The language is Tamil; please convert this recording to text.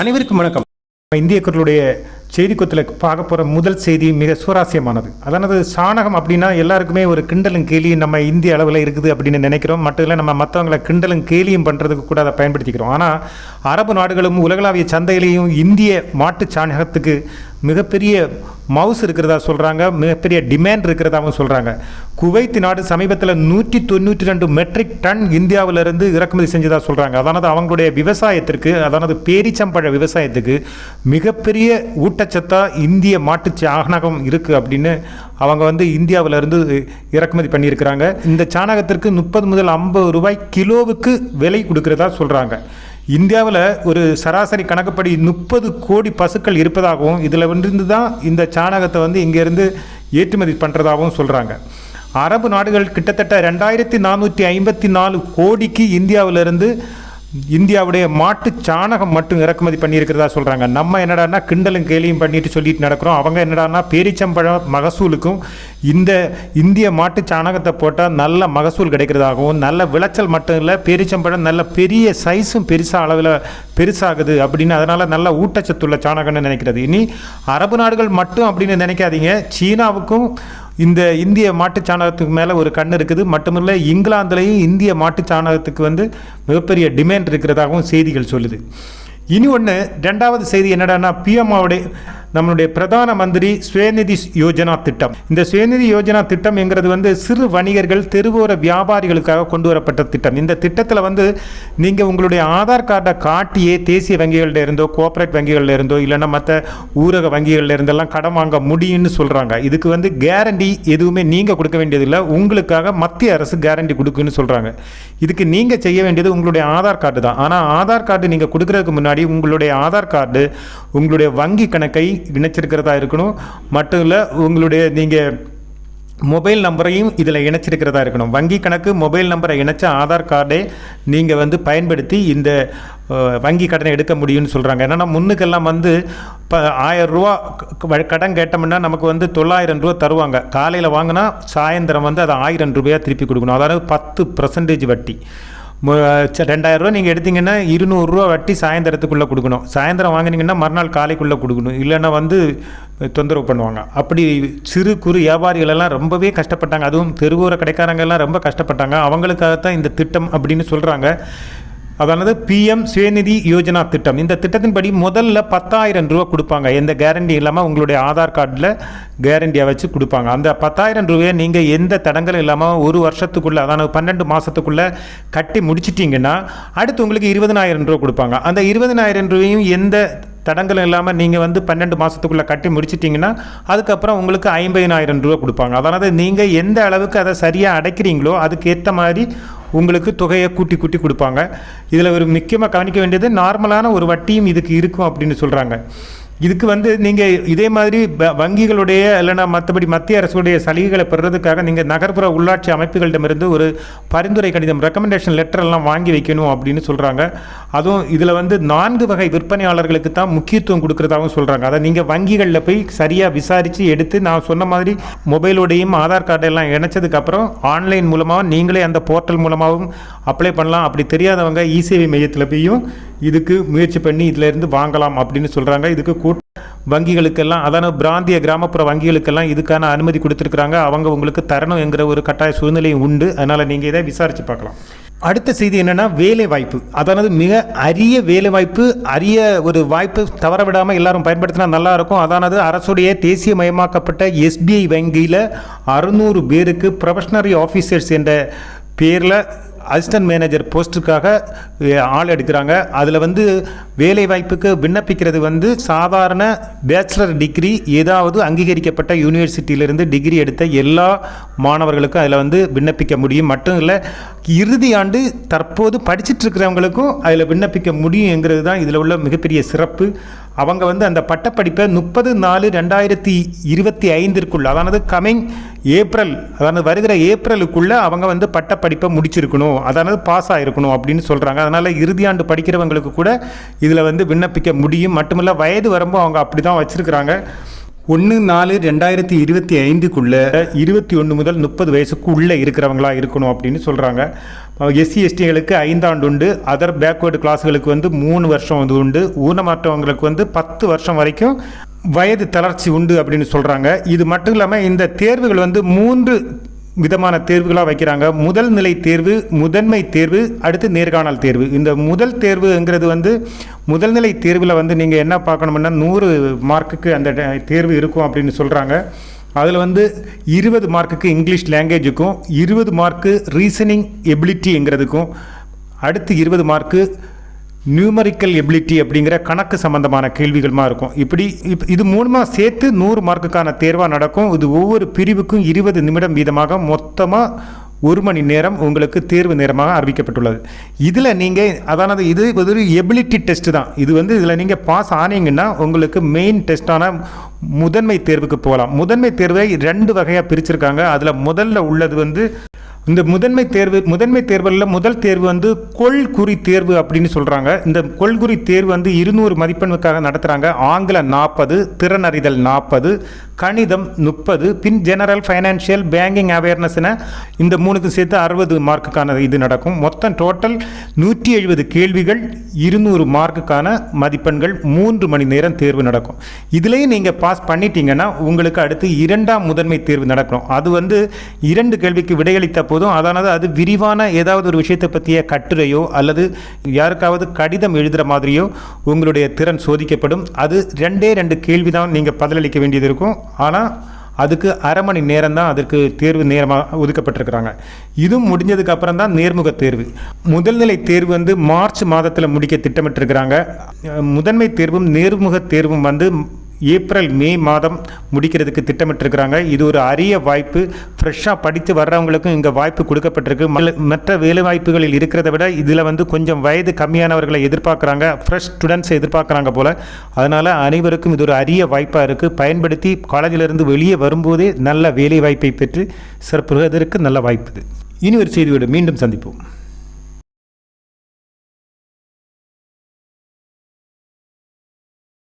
அனைவருக்கும் வணக்கம். இந்திய குரலுடைய செய்தி கொத்தில் பார்க்க போகிற முதல் செய்தி மிக சுவாரஸ்யமானது. அதானது சாணகம் அப்படின்னா எல்லாருக்குமே ஒரு கிண்டலும் கேலியும் நம்ம இந்திய அளவில் இருக்குது அப்படின்னு நினைக்கிறோம். மட்டும் இல்லை நம்ம மற்றவங்களை கிண்டலும் கேலியும் பண்ணுறதுக்கு கூட அதை பயன்படுத்திக்கிறோம். ஆனால் அரபு நாடுகளும் உலகளாவிய சந்தையிலையும் இந்திய மாட்டுச் சாணகத்துக்கு மிகப்பெரிய மவுஸ் இருக்கிறதா சொல்கிறாங்க மிகப்பெரிய டிமாண்ட் இருக்கிறதாகவும் சொல்கிறாங்க குவைத் நாடு சமீபத்தில் நூற்றி தொண்ணூற்றி ரெண்டு மெட்ரிக் டன் இந்தியாவிலிருந்து இறக்குமதி செஞ்சதா சொல்கிறாங்க அதானது அவங்களுடைய விவசாயத்திற்கு அதானது பேரிச்சம்பழ விவசாயத்துக்கு மிகப்பெரிய ஊட்டச்சத்தாக இந்திய மாட்டுச் சாணகம் இருக்குது அப்படின்னு அவங்க வந்து இந்தியாவிலிருந்து இறக்குமதி பண்ணியிருக்கிறாங்க. இந்த சாணகத்திற்கு முப்பது முதல் ஐம்பது ரூபாய் கிலோவுக்கு விலை கொடுக்குறதா சொல்கிறாங்க இந்தியாவில் ஒரு சராசரி கணக்குப்படி முப்பது கோடி பசுக்கள் இருப்பதாகவும் இதில் இருந்து தான் இந்த சாணகத்தை வந்து இங்கேருந்து ஏற்றுமதி பண்ணுறதாகவும் சொல்கிறாங்க அரபு நாடுகள் கிட்டத்தட்ட ரெண்டாயிரத்தி நானூற்றி ஐம்பத்தி நாலு கோடிக்கு இந்தியாவிலிருந்து இந்தியாவுடைய மாட்டு சாணகம் மட்டும் இறக்குமதி பண்ணியிருக்கிறதா சொல்கிறாங்க நம்ம என்னடான்னா கிண்டலும் கேலியும் பண்ணிட்டு சொல்லிட்டு நடக்கிறோம். அவங்க என்னடான்னா பேரிச்சம்பழம் மகசூலுக்கும் இந்த இந்திய மாட்டு சாணகத்தை போட்டால் நல்ல மகசூல் கிடைக்கிறதாகவும் நல்ல விளைச்சல் மட்டும் இல்லை பேரிச்சம்பழம் நல்ல பெரிய சைஸும் பெருசாக அளவில் பெருசாகுது அப்படின்னு அதனால் நல்ல ஊட்டச்சத்துள்ள சாணகம்னு நினைக்கிறது. இனி அரபு நாடுகள் மட்டும் அப்படின்னு நினைக்காதீங்க. சீனாவுக்கும் இந்த இந்திய மாட்டுச் சாணகத்துக்கு மேலே ஒரு கண் இருக்குது. மட்டுமில்லை இங்கிலாந்துலேயும் இந்திய மாட்டுச் சாணகத்துக்கு வந்து மிகப்பெரிய டிமாண்ட் இருக்கிறதாகவும் செய்திகள் சொல்லுது. இனி ஒன்று ரெண்டாவது செய்தி என்னடான்னா பிஎம்ஓடைய நம்மளுடைய பிரதான மந்திரி சுயநிதி யோஜனா திட்டம். இந்த சுயநிதி யோஜனா திட்டம் என்கிறது வந்து சிறு வணிகர்கள் தெருவோர வியாபாரிகளுக்காக கொண்டு வரப்பட்ட திட்டம். இந்த திட்டத்தில் வந்து நீங்கள் உங்களுடைய ஆதார் கார்டை காட்டியே தேசிய வங்கிகள்ல இருந்தோ கோஆப்ரேட் வங்கிகளில் இருந்தோ இல்லைன்னா மற்ற ஊரக வங்கிகளில் இருந்தெல்லாம் கடன் வாங்க முடியும்னு சொல்கிறாங்க இதுக்கு வந்து கேரண்டி எதுவுமே நீங்கள் கொடுக்க வேண்டியதில்லை. உங்களுக்காக மத்திய அரசு கேரண்டி கொடுக்குன்னு சொல்கிறாங்க இதுக்கு நீங்கள் செய்ய வேண்டியது உங்களுடைய ஆதார் கார்டு தான். ஆனால் ஆதார் கார்டு நீங்கள் கொடுக்குறதுக்கு முன்னாடி உங்களுடைய ஆதார் கார்டு உங்களுடைய வங்கி கணக்கை இணைச்சிருக்கிறதா இருக்கணும். மட்டும் இல்லை உங்களுடைய நீங்கள் மொபைல் நம்பரையும் இதில் இணைச்சிருக்கிறதா இருக்கணும். வங்கி கணக்கு மொபைல் நம்பரை இணைச்ச ஆதார் கார்டை நீங்கள் வந்து பயன்படுத்தி இந்த வங்கி கடனை எடுக்க முடியும்னு சொல்கிறாங்க என்னென்னா முன்னுக்கெல்லாம் வந்து இப்போ ஆயிரம் ரூபா கடன் கேட்டோம்னா நமக்கு வந்து தொள்ளாயிரம் ரூபா தருவாங்க. காலையில் வாங்கினா சாயந்தரம் வந்து அதை ஆயிரம் ரூபாயாக திருப்பி கொடுக்கணும். அதாவது பத்து பர்சன்டேஜ் வட்டி. மு- ரெண்டாயிரம் ரூபா நீங்கள் எடுத்தீங்கன்னா இருநூறுரூவா வட்டி சாயந்தரத்துக்குள்ளே கொடுக்கணும். சாயந்தரம் வாங்குனீங்கன்னா மறுநாள் காலைக்குள்ளே கொடுக்கணும். இல்லைன்னா வந்து தொந்தரவு பண்ணுவாங்க. அப்படி சிறு குறு வியாபாரிகளெல்லாம் ரொம்பவே கஷ்டப்பட்டாங்க. அதுவும் தெருவோர கடைக்காரங்கெல்லாம் ரொம்ப கஷ்டப்பட்டாங்க. அவங்களுக்காகத்தான் இந்த திட்டம் அப்படின்னு சொல்கிறாங்க அதானது பிஎம் சுயநிதி யோஜனா திட்டம். இந்த திட்டத்தின்படி முதல்ல பத்தாயிரம் ரூபா கொடுப்பாங்க. எந்த கேரண்டி இல்லாமல் உங்களுடைய ஆதார் கார்டில் கேரண்டியாக வச்சு கொடுப்பாங்க. அந்த பத்தாயிரம் ரூபாயை நீங்கள் எந்த தடங்களும் இல்லாமல் ஒரு வருஷத்துக்குள்ளே அதானது பன்னெண்டு மாதத்துக்குள்ளே கட்டி முடிச்சிட்டிங்கன்னா அடுத்து உங்களுக்கு இருபதனாயிரம் ரூபா கொடுப்பாங்க. அந்த இருபதனாயிரம் ரூபாயும் எந்த தடங்களும் இல்லாமல் நீங்கள் வந்து பன்னெண்டு மாதத்துக்குள்ளே கட்டி முடிச்சிட்டிங்கன்னா அதுக்கப்புறம் உங்களுக்கு ஐம்பதினாயிரம் ரூபா கொடுப்பாங்க. அதாவது நீங்கள் எந்த அளவுக்கு அதை சரியாக அடைக்கிறீங்களோ அதுக்கேற்ற மாதிரி உங்களுக்கு தொகையை கூட்டி கூட்டி கொடுப்பாங்க. இதில் ஒரு முக்கியமாக கவனிக்க வேண்டியது நார்மலான ஒரு வட்டியும் இதுக்கு இருக்கும் அப்படின்னு சொல்கிறாங்க இதுக்கு வந்து நீங்கள் இதே மாதிரி வங்கிகளுடைய இல்லைன்னா மற்றபடி மத்திய அரசுடைய சலுகைகளை பெறுறதுக்காக நீங்கள் நகர்ப்புற உள்ளாட்சி அமைப்புகளிடமிருந்து ஒரு பரிந்துரை கடிதம் ரெக்கமெண்டேஷன் லெட்டர் எல்லாம் வாங்கி வைக்கணும் அப்படின்னு சொல்கிறாங்க அதுவும் இதில் வந்து நான்கு வகை விற்பனையாளர்களுக்கு தான் முக்கியத்துவம் கொடுக்குறதாகவும் சொல்கிறாங்க அதை நீங்கள் வங்கிகளில் போய் சரியாக விசாரித்து எடுத்து நான் சொன்ன மாதிரி மொபைலோடையும் ஆதார் கார்டெல்லாம் இணைச்சதுக்கப்புறம் ஆன்லைன் மூலமாக நீங்களே அந்த போர்ட்டல் மூலமாகவும் அப்ளை பண்ணலாம். அப்படி தெரியாதவங்க இசேவை மையத்தில் போயும் இதுக்கு முயற்சி பண்ணி இதிலேருந்து வாங்கலாம் அப்படின்னு சொல்கிறாங்க இதுக்கு கூட்ட வங்கிகளுக்கெல்லாம் அதான பிராந்திய கிராமப்புற வங்கிகளுக்கெல்லாம் இதுக்கான அனுமதி கொடுத்துருக்குறாங்க. அவங்க உங்களுக்கு தரணும் என்கிற ஒரு கட்டாய சூழ்நிலையும் உண்டு. அதனால் நீங்கள் இதை விசாரித்து பார்க்கலாம். அடுத்த செய்தி என்னென்னா வேலை வாய்ப்பு அதாவது மிக அரிய வேலை வாய்ப்பு அரிய ஒரு வாய்ப்பு தவற விடாமல் எல்லாரும் பயன்படுத்தினா நல்லா இருக்கும். அதானது அரசுடைய தேசியமயமாக்கப்பட்ட எஸ்பிஐ வங்கியில் அறுநூறு பேருக்கு ப்ரொஃபஷனரி ஆஃபீஸர்ஸ் என்ற பேரில் அசிஸ்டன்ட் மேனேஜர் போஸ்ட்டுக்காக ஆள் எடுக்கிறாங்க. அதில் வந்து வேலை வாய்ப்புக்கு விண்ணப்பிக்கிறது வந்து சாதாரண பேச்சுலர் டிகிரி ஏதாவது அங்கீகரிக்கப்பட்ட யூனிவர்சிட்டியிலிருந்து டிகிரி எடுத்த எல்லா மாணவர்களுக்கும் அதில் வந்து விண்ணப்பிக்க முடியும். மட்டும் இல்லை இறுதி ஆண்டு தற்போது படிச்சுட்டு இருக்கிறவங்களுக்கும் அதில் விண்ணப்பிக்க முடியுங்கிறது தான் இதில் உள்ள மிகப்பெரிய சிறப்பு. அவங்க வந்து அந்த பட்டப்படிப்பை முப்பது நாலு ரெண்டாயிரத்தி இருபத்தி ஐந்திற்குள்ள அதானது கமிங் ஏப்ரல் அதாவது வருகிற ஏப்ரலுக்குள்ளே அவங்க வந்து பட்டப்படிப்பை முடிச்சிருக்கணும் அதானது பாஸ் ஆகிருக்கணும் அப்படின்னு சொல்கிறாங்க அதனால் இறுதியாண்டு படிக்கிறவங்களுக்கு கூட இதில் வந்து விண்ணப்பிக்க முடியும். மட்டுமில்ல வயது வரம்பு அவங்க அப்படி தான் வச்சுருக்கிறாங்க. ஒன்று நாலு ரெண்டாயிரத்தி இருபத்தி ஐந்துக்குள்ளே இருபத்தி ஒன்று முதல் முப்பது வயசுக்கு உள்ளே இருக்கிறவங்களா இருக்கணும் அப்படின்னு சொல்கிறாங்க எஸ்சி எஸ்டிகளுக்கு ஐந்தாண்டு உண்டு. அதர் பேக்வேர்டு கிளாஸ்களுக்கு வந்து மூணு வருஷம் வந்து உண்டு. ஊனமாற்றவங்களுக்கு வந்து பத்து வருஷம் வரைக்கும் வயது தளர்ச்சி உண்டு அப்படின்னு சொல்கிறாங்க இது மட்டும் இல்லாமல் இந்த தேர்வுகள் வந்து மூன்று விதமான தேர்வுகளாக வைக்கிறாங்க. முதல் நிலை தேர்வு முதன்மை தேர்வு அடுத்து நேர்காணல் தேர்வு. இந்த முதல் தேர்வுங்கிறது வந்து முதல் நிலை தேர்வில் வந்து நீங்கள் என்ன பார்க்கணும்னா நூறு மார்க்குக்கு அந்த தேர்வு இருக்கும் அப்படின்னு சொல்கிறாங்க அதில் வந்து இருபது மார்க்குக்கு இங்கிலீஷ் லாங்குவேஜுக்கும் இருபது மார்க்கு ரீசனிங் எபிலிட்டிங்கிறதுக்கும் அடுத்து இருபது மார்க்கு நியூமரிக்கல் எபிலிட்டி அப்படிங்கிற கணக்கு சம்பந்தமான கேள்விகளுமா இருக்கும். இப்படி இப் இது மூணுமா சேர்த்து நூறு மார்க்குக்கான தேர்வாக நடக்கும்? இது ஒவ்வொரு பிரிவுக்கும் இருபது நிமிடம் வீதமாக மொத்தமாக ஒரு மணி நேரம் உங்களுக்கு தேர்வு நேரமாக அறிவிக்கப்பட்டுள்ளது. இதில் நீங்கள் அதானது இது ஒரு எபிலிட்டி டெஸ்ட் தான். இது வந்து இதில் நீங்கள் பாஸ் ஆனீங்கன்னா உங்களுக்கு மெயின் டெஸ்ட்டான முதன்மை தேர்வுக்கு போகலாம். முதன்மை தேர்வை ரெண்டு வகையாக பிரிச்சிருக்காங்க. அதில் முதல்ல உள்ளது வந்து இந்த முதன்மை தேர்வு முதன்மை தேர்வில் முதல் தேர்வு வந்து கொள்குறி தேர்வு அப்படின்னு சொல்கிறாங்க இந்த கொள்குறி தேர்வு வந்து இருநூறு மதிப்பெண்ணுக்காக நடத்துகிறாங்க ஆங்கிலம் நாற்பது திறனறிதல் நாற்பது கணிதம் முப்பது பின் ஜெனரல் ஃபைனான்ஷியல் பேங்கிங் அவேர்னஸ்னு இந்த மூணுக்கும் சேர்த்து அறுபது மார்க்குக்கான இது நடக்கும். மொத்தம் டோட்டல் நூற்றி எழுபது கேள்விகள் இருநூறு மார்க்குக்கான மதிப்பெண்கள் மூன்று மணி நேரம் தேர்வு நடக்கும். இதுலேயும் நீங்கள் பாஸ் பண்ணிட்டீங்கன்னா உங்களுக்கு அடுத்து இரண்டாம் முதன்மை தேர்வு நடக்கணும் அது வந்து இரண்டு கேள்விக்கு விடையளித்த போதும் அதானது அது விரிவான ஏதாவது ஒரு விஷயத்தை பற்றிய கட்டுரையோ அல்லது யாருக்காவது கடிதம் எழுதுகிற மாதிரியோ உங்களுடைய திறன் சோதிக்கப்படும். அது ரெண்டே ரெண்டு கேள்வி தான் நீங்கள் பதிலளிக்க வேண்டியது இருக்கும். ஆனால் அதுக்கு அரை மணி நேரம் தான் அதற்கு தேர்வு நேரமாக ஒதுக்கப்பட்டிருக்கிறாங்க. இதுவும் முடிஞ்சதுக்கப்புறம் தான் நேர்முக தேர்வு. முதல்நிலை தேர்வு வந்து மார்ச் மாதத்தில் முடிக்க திட்டமிட்டிருக்கிறாங்க. முதன்மை தேர்வும் நேர்முக தேர்வும் வந்து ஏப்ரல் மே மாதம் முடிக்கிறதுக்கு திட்டமிட்டிருக்கிறாங்க. இது ஒரு அரிய வாய்ப்பு. ஃப்ரெஷ்ஷாக படித்து வர்றவங்களுக்கும் இங்கே வாய்ப்பு கொடுக்கப்பட்டிருக்கு. மல்ல- மற்ற வேலை வாய்ப்புகளில் இருக்கிறத விட இதில் வந்து கொஞ்சம் வயது கம்மியானவர்களை எதிர்பார்க்குறாங்க. ஃப்ரெஷ் ஸ்டூடெண்ட்ஸை எதிர்பார்க்குறாங்க போல். அதனால் அனைவருக்கும் இது ஒரு அரிய வாய்ப்பாக இருக்குது பயன்படுத்தி காலேஜிலிருந்து வெளியே வரும்போதே நல்ல வேலை வாய்ப்பை பெற்று சிறப்புவதற்கு நல்ல வாய்ப்பு இது. இனி ஒரு செய்தியோடு மீண்டும் சந்திப்போம்.